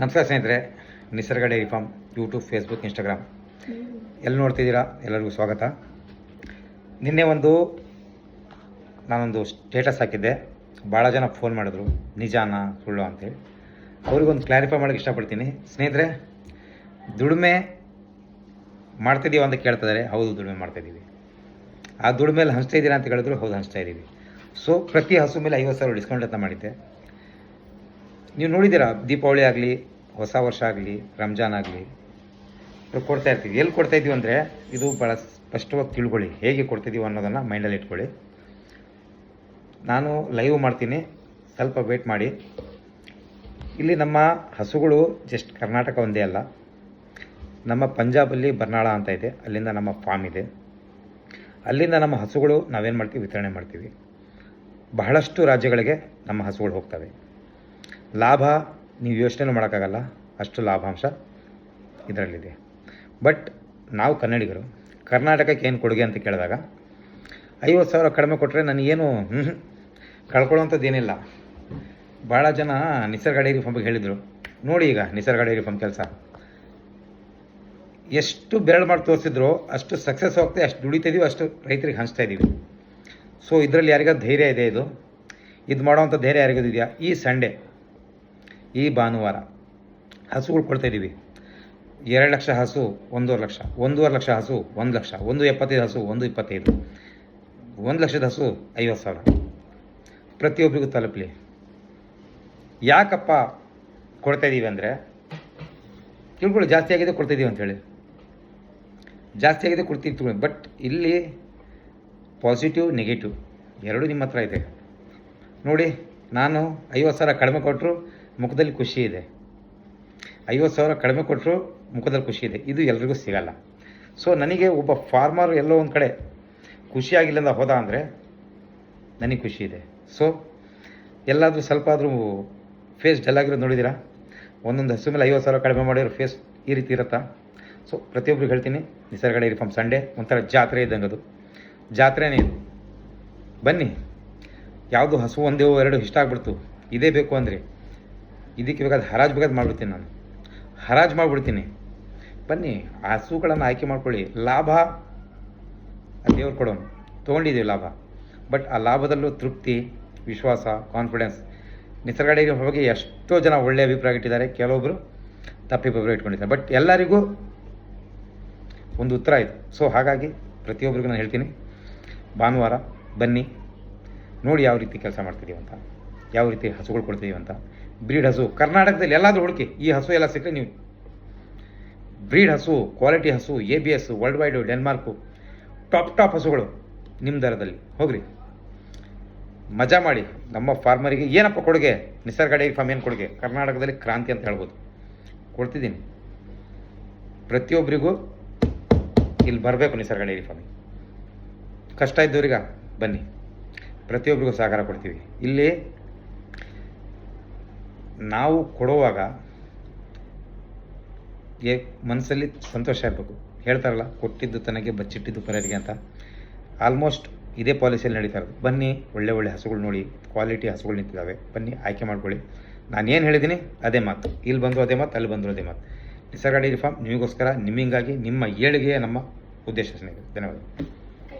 ನಮಸ್ಕಾರ ಸ್ನೇಹಿತರೆ Nisarga dairy farm YouTube Facebook Instagram ಎಲ್ಲಿ ನೋಡ್ತಿದ್ದೀರಾ? ಎಲ್ಲರಿಗೂ ಸ್ವಾಗತ. ನಿನ್ನೆ ಒಂದು, ನಾನೊಂದು ಸ್ಟೇಟಸ್ ಹಾಕಿದ್ದೆ. ಭಾಳ ಜನ ಫೋನ್ ಮಾಡಿದ್ರು, ನಿಜಾನ, ಸುಳ್ಳು ಅಂತೇಳಿ. ಅವ್ರಿಗೊಂದು ಕ್ಲಾರಿಫೈ ಮಾಡೋಕ್ಕೆ ಇಷ್ಟಪಡ್ತೀನಿ. ಸ್ನೇಹಿತರೆ, ದುಡಿಮೆ ಮಾಡ್ತಿದ್ದೀವಿ ಅಂತ ಕೇಳ್ತಿದ್ದಾರೆ. ಹೌದು, ದುಡಿಮೆ ಮಾಡ್ತಾಯಿದ್ದೀವಿ ಆ ದುಡಿಮೆಯಲ್ಲಿ ಹಂಚ್ತಾ ಇದ್ದೀರಾ ಅಂತ ಹೇಳಿದ್ರು ಹೌದು, ಹಂಚ್ತಾ ಇದ್ದೀವಿ. ಸೊ ಪ್ರತಿ ಹಸು ಮೇಲೆ ಐವತ್ತು ಸಾವಿರ ಡಿಸ್ಕೌಂಟ್ ಅಂತ ಮಾಡಿದ್ದೆ. ನೀವು ನೋಡಿದ್ದೀರಾ, ದೀಪಾವಳಿ ಆಗಲಿ, ಹೊಸ ವರ್ಷ ಆಗಲಿ, ರಂಜಾನ್ ಆಗಲಿ. ಕೊಡ್ತಾ ಇರ್ತೀವಿ. ಎಲ್ಲಿ ಕೊಡ್ತಾ ಇದೀವಿ ಅಂದರೆ, ಇದು ಭಾಳ ಸ್ಪಷ್ಟವಾಗಿ ತಿಳ್ಕೊಳ್ಳಿ. ಹೇಗೆ ಕೊಡ್ತಿದ್ದೀವಿ ಅನ್ನೋದನ್ನು ಮೈಂಡಲ್ಲಿ ಇಟ್ಕೊಳ್ಳಿ. ನಾನು ಲೈವ್ ಮಾಡ್ತೀನಿ. ಸ್ವಲ್ಪ ವೇಟ್ ಮಾಡಿ. ಇಲ್ಲಿ ನಮ್ಮ ಹಸುಗಳು ಜಸ್ಟ್ ಕರ್ನಾಟಕ ಒಂದೇ ಅಲ್ಲ. ನಮ್ಮ ಪಂಜಾಬಲ್ಲಿ ಬರ್ನಾಳ ಅಂತ ಇದೆ. ಅಲ್ಲಿಂದ ನಮ್ಮ ಫಾರ್ಮ್ ಇದೆ. ಅಲ್ಲಿಂದ ನಮ್ಮ ಹಸುಗಳು ನಾವೇನು ಮಾಡ್ತೀವಿ? ವಿತರಣೆ ಮಾಡ್ತೀವಿ. ಬಹಳಷ್ಟು ರಾಜ್ಯಗಳಿಗೆ ನಮ್ಮ ಹಸುಗಳು ಹೋಗ್ತವೆ. ಲಾಭ ನೀವು ಯೋಚನೆ ಮಾಡೋಕ್ಕಾಗಲ್ಲ. ಅಷ್ಟು ಲಾಭಾಂಶ ಇದರಲ್ಲಿದೆ. ಬಟ್ ನಾವು ಕನ್ನಡಿಗರು, ಕರ್ನಾಟಕಕ್ಕೆ ಏನು ಕೊಡುಗೆ ಅಂತ ಕೇಳಿದಾಗ, ಐವತ್ತು ಸಾವಿರ ಕಡಿಮೆ ಕೊಟ್ಟರೆ ನನಗೇನು ಹ್ಞೂ ಕಳ್ಕೊಳ್ಳೋಂಥದ್ದು ಏನಿಲ್ಲ ಭಾಳ ಜನ ನಿಸರ್ಗ ಡೈರಿ ಫಾರ್ಮಿಗೆ ಹೇಳಿದರು. ನೋಡಿ ಈಗ ನಿಸರ್ಗ ಡೈರಿ ಫಾರ್ಮ್ ಕೆಲಸ. ಎಷ್ಟು ಬೆರಳು ಮಾಡಿ ತೋರಿಸಿದ್ರು ಅಷ್ಟು ಸಕ್ಸಸ್ ಹೋಗ್ತಾ ಅಷ್ಟು ದುಡಿತಿದ್ದೀವಿ ಅಷ್ಟು ರೈತರಿಗೆ ಹಂಚ್ತಾ ಇದ್ದೀವಿ ಸೊ ಇದರಲ್ಲಿ ಯಾರಿಗಾದ್ರು ಧೈರ್ಯ ಇದೆ ಇದು. ಇದು ಮಾಡೋವಂಥ ಧೈರ್ಯ ಯಾರಿಗಾದ್ರು ಇದೆಯಾ? ಈ ಸಂಡೇ ಈ ಭಾನುವಾರ ಹಸುಗಳು ಕೊಡ್ತಾ ಇದ್ದೀವಿ. ಎರಡು ಲಕ್ಷ ಹಸು, ಒಂದೂವರೆ ಲಕ್ಷ. ಒಂದೂವರೆ ಲಕ್ಷ ಹಸು, ಒಂದು ಲಕ್ಷ. ಒಂದು ಎಪ್ಪತ್ತೈದು ಹಸು, ಒಂದು ಇಪ್ಪತ್ತೈದು. ಒಂದು ಲಕ್ಷದ ಹಸು, ಐವತ್ತು ಸಾವಿರ. ಪ್ರತಿಯೊಬ್ಬರಿಗೂ ತಲುಪಲಿ. ಯಾಕಪ್ಪ ಕೊಡ್ತಾ ಇದ್ದೀವಿ ಅಂದರೆ ತಿಳ್ಕೊಳ್ಳಿ ಜಾಸ್ತಿ ಆಗಿದೆ ಕೊಡ್ತಾಯಿದ್ದೀವಿ ಅಂತೇಳಿ ಜಾಸ್ತಿ ಆಗಿದೆ ಕೊಡ್ತೀವಿ ತಿಳ್ಕೊಳ್ಳಿ ಬಟ್ ಇಲ್ಲಿ ಪಾಸಿಟಿವ್, ನೆಗೆಟಿವ್ ಎರಡೂ ನಿಮ್ಮ ಹತ್ರ ಇದೆ. ನೋಡಿ, ನಾನು ಐವತ್ತು ಸಾವಿರ ಕಡಿಮೆ ಕೊಟ್ಟರು ಮುಖದಲ್ಲಿ ಖುಷಿ ಇದೆ. ಐವತ್ತು ಸಾವಿರ ಕಡಿಮೆ ಕೊಟ್ಟರು ಮುಖದಲ್ಲಿ ಖುಷಿ ಇದೆ. ಇದು ಎಲ್ರಿಗೂ ಸಿಗಲ್ಲ. ಸೊ ನನಗೆ ಒಬ್ಬ ಫಾರ್ಮರ್ ಎಲ್ಲೋ ಒಂದು ಕಡೆ ಖುಷಿಯಾಗಿಲ್ಲಂದ ಹೋದ ಅಂದರೆ ನನಗೆ ಖುಷಿ ಇದೆ. ಸೊ ಎಲ್ಲಾದರೂ ಸ್ವಲ್ಪ ಆದರೂ ಫೇಸ್ ಡಲ್ ಆಗಿರೋದು ನೋಡಿದ್ದೀರಾ ಒಂದೊಂದು ಹಸು ಮೇಲೆ ಐವತ್ತು ಸಾವಿರ ಕಡಿಮೆ ಮಾಡಿರೋ ಫೇಸ್ ಈ ರೀತಿ ಇರುತ್ತಾ? ಸೊ ಪ್ರತಿಯೊಬ್ಬರಿಗೆ ಹೇಳ್ತೀನಿ ನಿಸರ್ಗ ಡೈರಿ ಫಾರ್ಮ್ ಸಂಡೇ ಒಂಥರ ಜಾತ್ರೆ ಇದ್ದಂಗೆ ಅದು. ಜಾತ್ರೆನೇ ಇದು. ಬನ್ನಿ. ಯಾವುದು ಹಸು ಒಂದೇ ಎರಡು ಇಷ್ಟ ಆಗ್ಬಿಡ್ತು. ಇದೇ ಬೇಕು ಅಂದರೆ. ಇದಕ್ಕೆ ಬೇಕಾದ ಹರಾಜು ಬೇಕಾದ ಮಾಡಿಬಿಡ್ತೀನಿ ನಾನು. ಹರಾಜು ಮಾಡಿಬಿಡ್ತೀನಿ. ಬನ್ನಿ ಹಸುಗಳನ್ನು ಆಯ್ಕೆ ಮಾಡ್ಕೊಳ್ಳಿ. ಲಾಭ ದೇವ್ರು ಕೊಡೋನು. ತೊಗೊಂಡಿದ್ದೀವಿ ಲಾಭ. ಬಟ್ ಆ ಲಾಭದಲ್ಲೂ ತೃಪ್ತಿ, ವಿಶ್ವಾಸ, ಕಾನ್ಫಿಡೆನ್ಸ್. ನಿಸರ್ಗಡೆಗೆ ಹೋಗಿ ಎಷ್ಟೋ ಜನ ಒಳ್ಳೆಯ ಅಭಿಪ್ರಾಯ ಇಟ್ಟಿದ್ದಾರೆ. ಕೆಲವೊಬ್ಬರು ತಪ್ಪಿಬ್ಬರು ಇಟ್ಕೊಂಡಿದ್ದಾರೆ. ಬಟ್ ಎಲ್ಲರಿಗೂ ಒಂದು ಉತ್ತರ ಇದೆ ಸೊ ಹಾಗಾಗಿ ಪ್ರತಿಯೊಬ್ಬರಿಗೂ ನಾನು ಹೇಳ್ತೀನಿ, ಭಾನುವಾರ ಬನ್ನಿ, ನೋಡಿ ಯಾವ ರೀತಿ ಕೆಲಸ ಮಾಡ್ತಿದ್ದೀವಿ ಅಂತ. ಯಾವ ರೀತಿ ಹಸುಗಳು ಕೊಡ್ತೀವಿ ಅಂತ. ಬ್ರೀಡ್ ಹಸು, ಕರ್ನಾಟಕದಲ್ಲಿ ಎಲ್ಲಾದರೂ ಹುಡುಕಿ ಈ ಹಸು ಎಲ್ಲ ಸಿಕ್ಕರೆ ನೀವು. ಬ್ರೀಡ್ ಹಸು, ಕ್ವಾಲಿಟಿ ಹಸು A B S worldwide Denmark top top ಹಸುಗಳು ನಿಮ್ಮ ದರದಲ್ಲಿ. ಹೋಗ್ರಿ. ಮಜಾ ಮಾಡಿ. ನಮ್ಮ ಫಾರ್ಮರಿಗೆ ಏನಪ್ಪ ಕೊಡುಗೆ? ನಿಸರ್ಗ ಡೈರಿ ಫಾರ್ಮ್ ಏನು ಕೊಡುಗೆ? ಕರ್ನಾಟಕದಲ್ಲಿ ಕ್ರಾಂತಿ ಅಂತ ಹೇಳ್ಬೋದು. ಕೊಡ್ತಿದ್ದೀನಿ. ಪ್ರತಿಯೊಬ್ಬರಿಗೂ ಇಲ್ಲಿ ಬರಬೇಕು ನಿಸರ್ಗ ಡೈರಿ ಕಷ್ಟ ಇದ್ದವ್ರಿಗ ಬನ್ನಿ. ಪ್ರತಿಯೊಬ್ಬರಿಗೂ ಸಹಕಾರ ಕೊಡ್ತೀವಿ. ಇಲ್ಲಿ ನಾವು ಕೊಡುವಾಗ ಏ ಮನಸ್ಸಲ್ಲಿ ಸಂತೋಷ ಇರಬೇಕು. ಹೇಳ್ತಾರಲ್ಲ, ಕೊಟ್ಟಿದ್ದು ತನಗೆ, ಬಚ್ಚಿಟ್ಟಿದ್ದು ಪರರಿಗೆ ಅಂತ. ಆಲ್ಮೋಸ್ಟ್ ಇದೇ ಪಾಲಿಸಿಯಲ್ಲಿ ನಡೀತಾ ಇರೋದು. ಬನ್ನಿ, ಒಳ್ಳೆ ಒಳ್ಳೆ ಹಸುಗಳು ನೋಡಿ ಕ್ವಾಲಿಟಿ ಹಸುಗಳು ನಿಂತಿದ್ದಾವೆ. ಬನ್ನಿ, ಆಯ್ಕೆ ಮಾಡ್ಕೊಳ್ಳಿ. ನಾನು ಏನು ಹೇಳಿದ್ದೀನಿ? ಅದೇ ಮಾತು. ಇಲ್ಲಿ ಬಂದರೂ ಅದೇ ಮಾತು, ಅಲ್ಲಿ ಬಂದರೂ ಅದೇ ಮಾತು. ನಿಸರ್ಗ ಡೈರಿ ಫಾರ್ಮ್ ನಿಮಗೋಸ್ಕರ, ನಿಮ್ಮಿಂಗಾಗಿ, ನಿಮ್ಮ ಏಳಿಗೆಯೇ ನಮ್ಮ ಉದ್ದೇಶ ಸ್ನೇಹಿತರೆ. ಧನ್ಯವಾದ